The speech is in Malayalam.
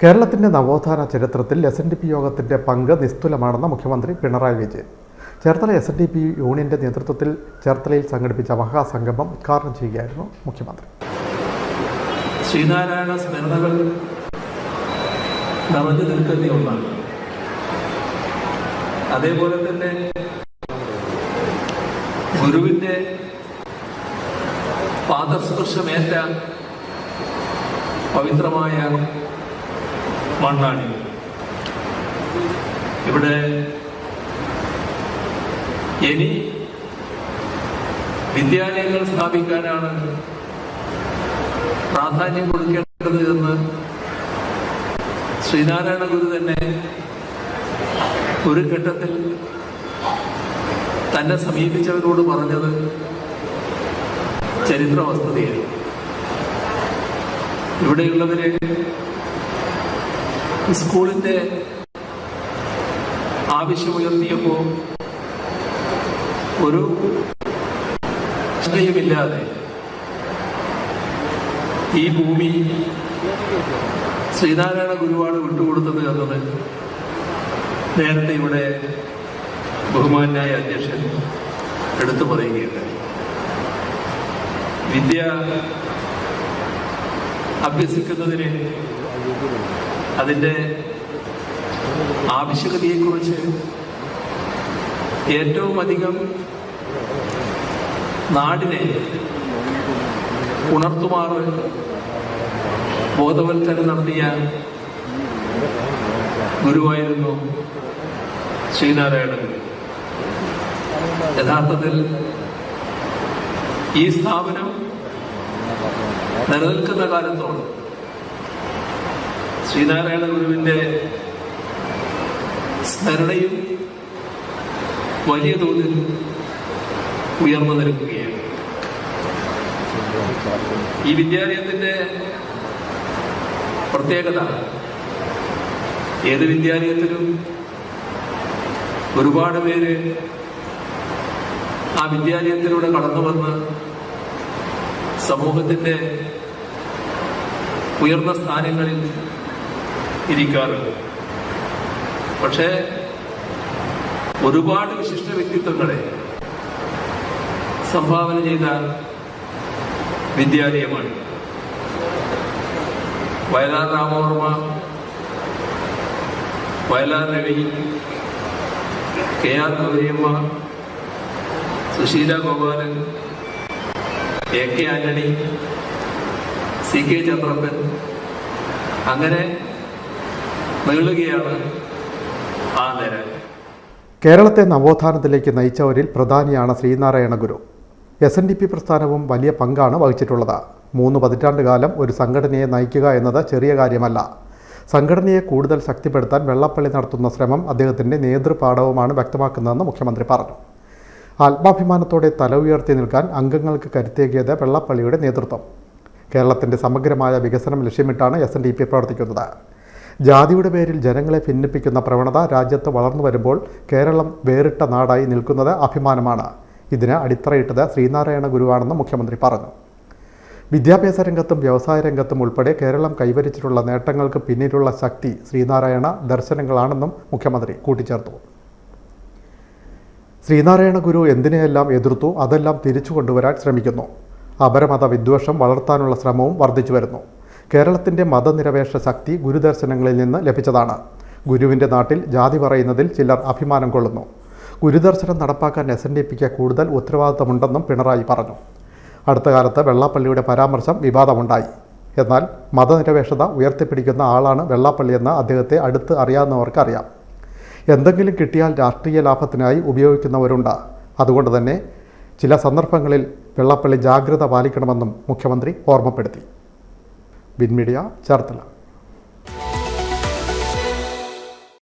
കേരളത്തിന്റെ നവോത്ഥാന ചരിത്രത്തിൽ എസ് എൻ ഡി പി യോഗത്തിന്റെ പങ്ക് നിസ്തുലമാണെന്ന് മുഖ്യമന്ത്രി Pinarayi Vijayan. Cherthala S N D P യൂണിയന്റെ നേതൃത്വത്തിൽ ചേർത്തലയിൽ സംഘടിപ്പിച്ച മഹാസംഗമം ഉദ്ഘാടനം ചെയ്യുകയായിരുന്നു മുഖ്യമന്ത്രി. ശ്രീനാരായണ സ്മരണകൾ നിറഞ്ഞു നിൽക്കുന്ന ഒന്നാണ്. അതേപോലെ തന്നെ ഗുരുവിന്റെ പാദസ്പർശമേറ്റ പവിത്രമായ മണ്ണാണ് ഇവിടെ ഇനി വിദ്യാലയങ്ങൾ സ്ഥാപിക്കാനാണ് പ്രാധാന്യം കൊടുക്കേണ്ടത് എന്ന് ശ്രീനാരായണ ഗുരു തന്നെ ഒരു ഘട്ടത്തിൽ തന്നെ സമീപിച്ചവരോട് പറഞ്ഞത് ചരിത്ര വസ്തുതയായി ഇവിടെയുള്ളവരെ സ്കൂളിന്റെ ആവശ്യമുയർത്തിയപ്പോൾ ഒരു ശ്രദ്ധയുമില്ലാതെ ഈ ഭൂമി ശ്രീനാരായണ ഗുരുവാണ് വിട്ടുകൊടുത്തത് എന്നത് നേരത്തെ ഇവിടെ ബഹുമാനായ അധ്യക്ഷൻ എടുത്തു പറയുകയുണ്ടായി. വിദ്യ അഭ്യസിക്കുന്നതിന് അതിന്റെ ആവശ്യകതയെക്കുറിച്ച് ഏറ്റവും അധികം നാടിനെ ഉണർത്തുമാറ് ബോധവൽക്കരണം നടത്തിയ ഗുരുവായിരുന്നു ശ്രീനാരായണൻ. യഥാർത്ഥത്തിൽ ഈ സ്ഥാപനം നിലനിൽക്കുന്ന കാലത്തോളം ശ്രീനാരായണ ഗുരുവിന്റെ സ്മരണയും വലിയ തോതിൽ ഉയർന്നു നിൽക്കുകയാണ്. ഈ വിദ്യാലയത്തിന്റെ പ്രത്യേകത ഏത് വിദ്യാലയത്തിലും ഒരുപാട് പേര് ആ വിദ്യാലയത്തിലൂടെ കടന്നു വന്ന് സമൂഹത്തിന്റെ ഉയർന്ന സ്ഥാനങ്ങളിൽ ഇരിക്കാറുണ്ട് പക്ഷേ ഒരുപാട് വിശിഷ്ട വ്യക്തിത്വങ്ങളെ സംഭാവന ചെയ്ത വിദ്യാലയമാണ്. Vayalar Ramavarma Vayalar Ravi K R Gouriamma Susheela Gopalan A K Antony C K Chandrappan അങ്ങനെ നീളുകയാണ് കേരളത്തെ നവോത്ഥാനത്തിലേക്ക് നയിച്ചവരിൽ പ്രധാനിയാണ് Sreenarayana Guru. S N D P പ്രസ്ഥാനവും വലിയ പങ്കാണ് വഹിച്ചിട്ടുള്ളത്. മൂന്ന് പതിറ്റാണ്ട് കാലം ഒരു സംഘടനയെ നയിക്കുക എന്നത് ചെറിയ കാര്യമല്ല. സംഘടനയെ കൂടുതൽ ശക്തിപ്പെടുത്താൻ വെള്ളപ്പള്ളി നടത്തുന്ന ശ്രമം അദ്ദേഹത്തിന്റെ നേതൃപാഠവുമാണ് വ്യക്തമാക്കുന്നതെന്ന് മുഖ്യമന്ത്രി പറഞ്ഞു. ആത്മാഭിമാനത്തോടെ തല ഉയർത്തി നിൽക്കാൻ അംഗങ്ങൾക്ക് കരുത്തേകിയത് വെള്ളപ്പള്ളിയുടെ നേതൃത്വം. കേരളത്തിന്റെ സമഗ്രമായ വികസനം ലക്ഷ്യമിട്ടാണ് എസ് എൻ ഡി പി പ്രവർത്തിക്കുന്നത്. ജാതിയുടെ പേരിൽ ജനങ്ങളെ ഭിന്നിപ്പിക്കുന്ന പ്രവണത രാജ്യത്ത് വളർന്നു വരുമ്പോൾ കേരളം വേറിട്ട നാടായി നിൽക്കുന്നത് അഭിമാനമാണ്. ഇതിന് അടിത്തറയിട്ടത് ശ്രീനാരായണ ഗുരുവാണെന്ന് മുഖ്യമന്ത്രി പറഞ്ഞു. വിദ്യാഭ്യാസ രംഗത്തും വ്യവസായ രംഗത്തും ഉൾപ്പെടെ കേരളം കൈവരിച്ചിട്ടുള്ള നേട്ടങ്ങൾക്ക് പിന്നിലുള്ള ശക്തി ശ്രീനാരായണ ദർശനങ്ങളാണെന്നും മുഖ്യമന്ത്രി കൂട്ടിച്ചേർത്തു. ശ്രീനാരായണ ഗുരു എന്തിനെയെല്ലാം എതിർത്തു അതെല്ലാം തിരിച്ചു കൊണ്ടുവരാൻ ശ്രമിക്കുന്നു. അപരമത വിദ്വേഷം വളർത്താനുള്ള ശ്രമവും വർദ്ധിച്ചു വരുന്നു. കേരളത്തിന്റെ മതനിരപേക്ഷ ശക്തി ഗുരുദർശനങ്ങളിൽ നിന്ന് ലഭിച്ചതാണ്. ഗുരുവിന്റെ നാട്ടിൽ ജാതി പറയുന്നതിൽ ചിലർ അഭിമാനം കൊള്ളുന്നു. ഗുരുദർശനം നടപ്പാക്കാൻ എസ് എൻ ഡി പിക്ക് കൂടുതൽ ഉത്തരവാദിത്തമുണ്ടെന്നും പിണറായി പറഞ്ഞു. അടുത്ത കാലത്ത് വെള്ളാപ്പള്ളിയുടെ പരാമർശം വിവാദമുണ്ടായി. എന്നാൽ മതനിരപേക്ഷത ഉയർത്തിപ്പിടിക്കുന്ന ആളാണ് വെള്ളാപ്പള്ളിയെന്ന് അദ്ദേഹത്തെ അടുത്ത് അറിയാവുന്നവർക്കറിയാം. എന്തെങ്കിലും കിട്ടിയാൽ രാഷ്ട്രീയ ലാഭത്തിനായി ഉപയോഗിക്കുന്നവരുണ്ട്. അതുകൊണ്ട് തന്നെ ചില സന്ദർഭങ്ങളിൽ വെള്ളപ്പള്ളി ജാഗ്രത പാലിക്കണമെന്നും മുഖ്യമന്ത്രി ഓർമ്മപ്പെടുത്തി. വിൻമീഡിയ ചേർത്തല.